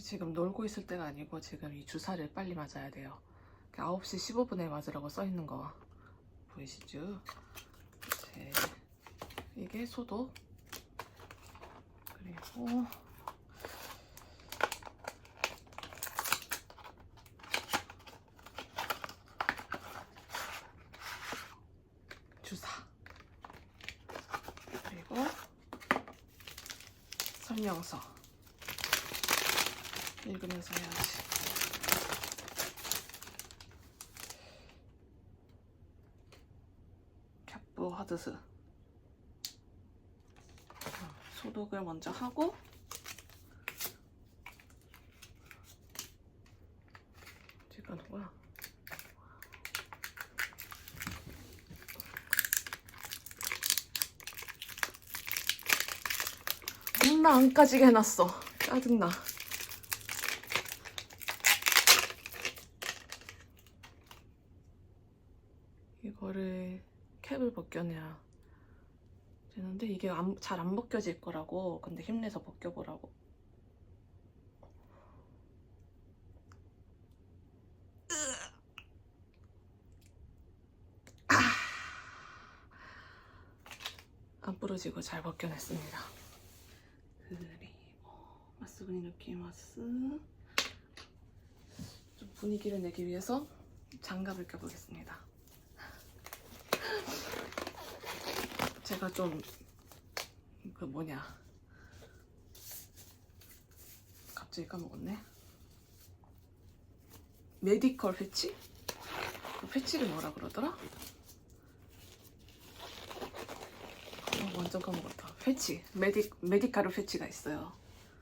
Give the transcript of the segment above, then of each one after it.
지금 놀고 있을 때가 아니고 지금 이 주사를 빨리 맞아야 돼요. 9시 15분에 맞으라고 써 있는 거 보이시죠? 제 이게 소독 그리고 주사 그리고 설명서 읽으면서 해야지. 캡부 하드스. 소독을 먼저 하고 지금 뭐야? 겁나 안 까지게 해놨어. 짜증나. 이거를 캡을 벗겨내야 되는데 이게 잘 안 벗겨질 거라고 근데 힘내서 벗겨보라고. 아. 안 부러지고 잘 벗겨냈습니다. 그리고 마스그니 느끼마스. 좀 분위기를 내기 위해서 장갑을 껴보겠습니다 제가 좀 그 뭐냐. 갑자기 까먹었네. 메디컬 패치? 그 패치를 뭐라 그러더라? 어, 완전 까먹었다. 패치. 메디, 메디카ル패치가 있어요.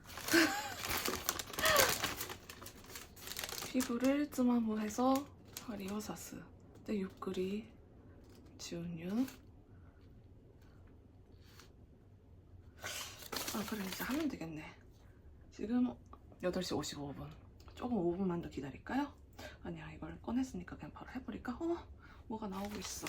피부를 쯔마무해서 하리오사스. 네, 유크리. 지운유 아 그래 이제 하면 되겠네 지금 8시 55분 조금 5분만 더 기다릴까요? 아니야 이걸 꺼냈으니까 그냥 바로 해버릴까? 어? 뭐가 나오고 있어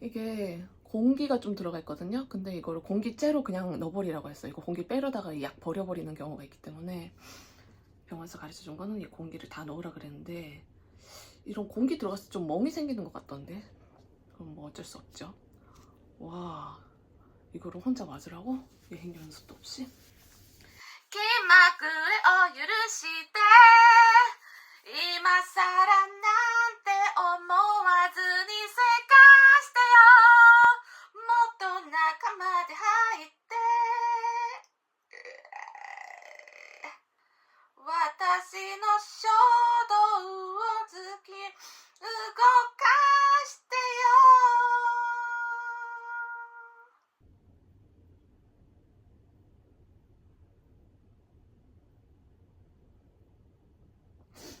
이게 공기가 좀 들어가 있거든요 근데 이거를 공기째로 그냥 넣어버리라고 했어요 이거 공기 빼려다가 이약 버려버리는 경우가 있기 때문에 병원에서 가르쳐준 거는 이 공기를 다 넣으라 그랬는데 이런 공기 때좀 멍이 생기는 것 같던데 그럼 뭐 어쩔 수 없죠. 와, 이거를 혼자 맞으라고? 여행 연습도 없이? 기막을 어유르시대 이마 사람 난때 어모와즈니 세가시대요 모토 나카마데 하이테 와타시노 쇼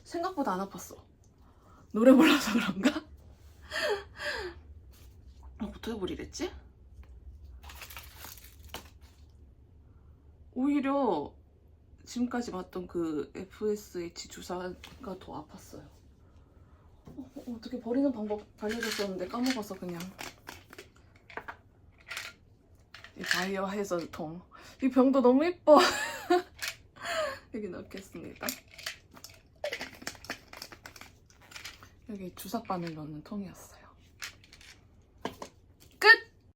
생각보다 안 아팠어 노래 불러서 그런가? 어떻게 부리랬지? 오히려 지금까지 맞던 그 FSH 주사가 더 아팠어요. 어, 어, 어떻게 버리는 방법 알려줬었는데 까먹어서 그냥. 이 바이오 하이저 통. 이 병도 너무 예뻐. 여기 넣겠습니다. 여기 주사 바늘 넣는 통이었어요.